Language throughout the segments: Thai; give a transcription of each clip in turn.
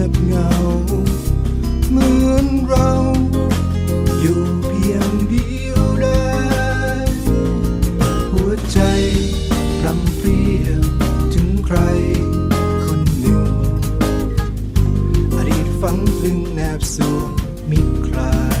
ยบเหงา เหมือนเรา อยู่เพียงเดียวดายหัวใจพรำเพรียถึงใคร คนหนึ่ง อดีตฝังลึงแนบสวงมิคลาย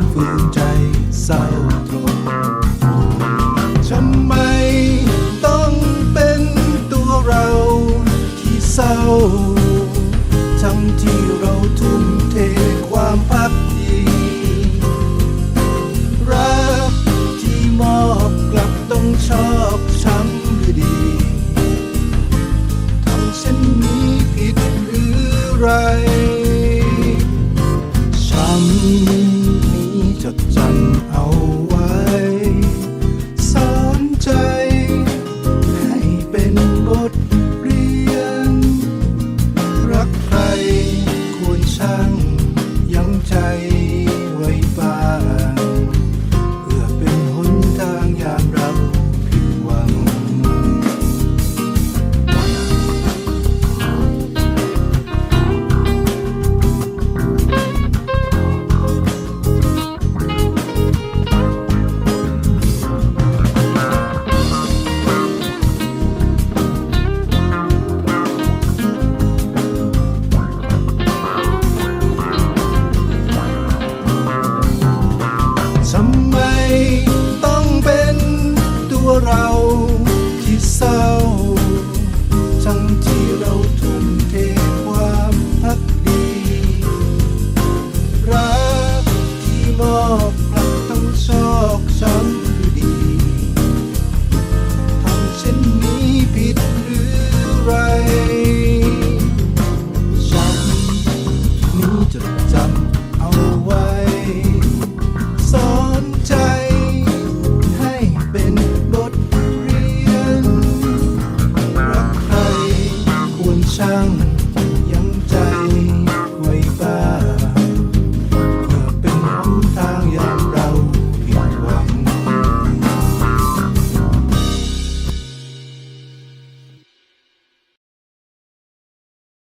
นฝืนใจเศร้าตรงทำไมต้องเป็นตัวเราที่เศร้า ทั้งที่เราทุ่มเทความพักดีรักที่มอบกลับต้องชอบช้ำหรือดีทำเช่นนี้ผิดหรือไร ช้ำ Oh. ำเอาไว้ สอนใจ ให้เป็นบทเรียนรักใครควรช่าง